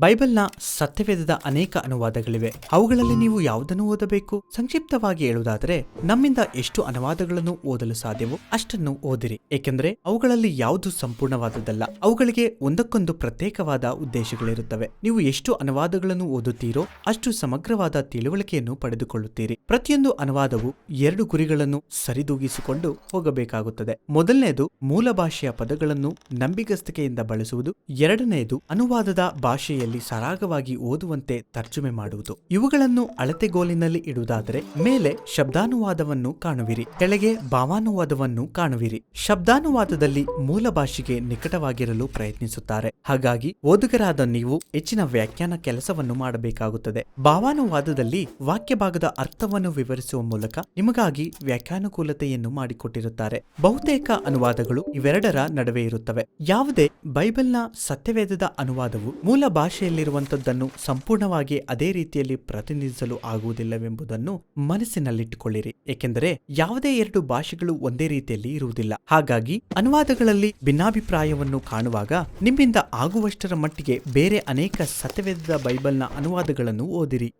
ಬೈಬಲ್ನ ಸತ್ಯವೇದದ ಅನೇಕ ಅನುವಾದಗಳಿವೆ. ಅವುಗಳಲ್ಲಿ ನೀವು ಯಾವುದನ್ನು ಓದಬೇಕು? ಸಂಕ್ಷಿಪ್ತವಾಗಿ ಹೇಳುವುದಾದರೆ, ನಮ್ಮಿಂದ ಎಷ್ಟು ಅನುವಾದಗಳನ್ನು ಓದಲು ಸಾಧ್ಯವೋ ಅಷ್ಟನ್ನು ಓದಿರಿ. ಏಕೆಂದರೆ, ಅವುಗಳಲ್ಲಿ ಯಾವುದು ಸಂಪೂರ್ಣವಾದದ್ದಲ್ಲ. ಅವುಗಳಿಗೆ ಒಂದಕ್ಕೊಂದು ಪ್ರತ್ಯೇಕವಾದ ಉದ್ದೇಶಗಳಿರುತ್ತವೆ. ನೀವು ಎಷ್ಟು ಅನುವಾದಗಳನ್ನು ಓದುತ್ತೀರೋ ಅಷ್ಟು ಸಮಗ್ರವಾದ ತಿಳುವಳಿಕೆಯನ್ನು ಪಡೆದುಕೊಳ್ಳುತ್ತೀರಿ. ಪ್ರತಿಯೊಂದು ಅನುವಾದವು ಎರಡು ಗುರಿಗಳನ್ನು ಸರಿದೂಗಿಸಿಕೊಂಡು ಹೋಗಬೇಕಾಗುತ್ತದೆ. ಮೊದಲನೆಯದು ಮೂಲ ಭಾಷೆಯ ಪದಗಳನ್ನು ನಂಬಿಗಸ್ತಿಕೆಯಿಂದ ಬಳಸುವುದು. ಎರಡನೆಯದು ಅನುವಾದದ ಭಾಷೆಯಲ್ಲಿ ಸರಾಗವಾಗಿ ಓದುವಂತೆ ತರ್ಜುಮೆ ಮಾಡುವುದು. ಇವುಗಳನ್ನು ಅಳತೆಗೋಲಿನಲ್ಲಿ ಇಡುವುದಾದರೆ ಮೇಲೆ ಶಬ್ದಾನುವಾದವನ್ನು ಕಾಣುವಿರಿ, ಕೆಳಗೆ ಭಾವಾನುವಾದವನ್ನು ಕಾಣುವಿರಿ. ಶಬ್ದಾನುವಾದದಲ್ಲಿ ಮೂಲ ಭಾಷೆಗೆ ನಿಕಟವಾಗಿರಲು ಪ್ರಯತ್ನಿಸುತ್ತಾರೆ. ಹಾಗಾಗಿ ಓದುಗರಾದ ನೀವು ಹೆಚ್ಚಿನ ವ್ಯಾಖ್ಯಾನ ಕೆಲಸವನ್ನು ಮಾಡಬೇಕಾಗುತ್ತದೆ. ಭಾವಾನುವಾದದಲ್ಲಿ ವಾಕ್ಯ ಭಾಗದ ಅರ್ಥವನ್ನು ವಿವರಿಸುವ ಮೂಲಕ ನಿಮಗಾಗಿ ವ್ಯಾಖ್ಯಾನುಕೂಲತೆಯನ್ನು ಮಾಡಿಕೊಟ್ಟಿರುತ್ತಾರೆ. ಬಹುತೇಕ ಅನುವಾದಗಳು ಇವೆರಡರ ನಡುವೆ ಇರುತ್ತವೆ. ಯಾವುದೇ ಬೈಬಲ್ನ ಸತ್ಯವೇದದ ಅನುವಾದವು ಮೂಲ ಭಾಷೆಯಲ್ಲಿರುವಂತದ್ದನ್ನು ಸಂಪೂರ್ಣವಾಗಿ ಅದೇ ರೀತಿಯಲ್ಲಿ ಪ್ರತಿನಿಧಿಸಲು ಆಗುವುದಿಲ್ಲವೆಂಬುದನ್ನು ಮನಸ್ಸಿನಲ್ಲಿಟ್ಟುಕೊಳ್ಳಿರಿ. ಏಕೆಂದರೆ ಯಾವುದೇ ಎರಡು ಭಾಷೆಗಳು ಒಂದೇ ರೀತಿಯಲ್ಲಿ ಇರುವುದಿಲ್ಲ. ಹಾಗಾಗಿ ಅನುವಾದಗಳಲ್ಲಿ ಭಿನ್ನಾಭಿಪ್ರಾಯವನ್ನು ಕಾಣುವಾಗ ನಿಮ್ಮಿಂದ ಆಗುವಷ್ಟರ ಮಟ್ಟಿಗೆ ಬೇರೆ ಅನೇಕ ಸತ್ಯವೇದದ ಬೈಬಲ್ನ ಅನುವಾದಗಳನ್ನು ಓದಿರಿ.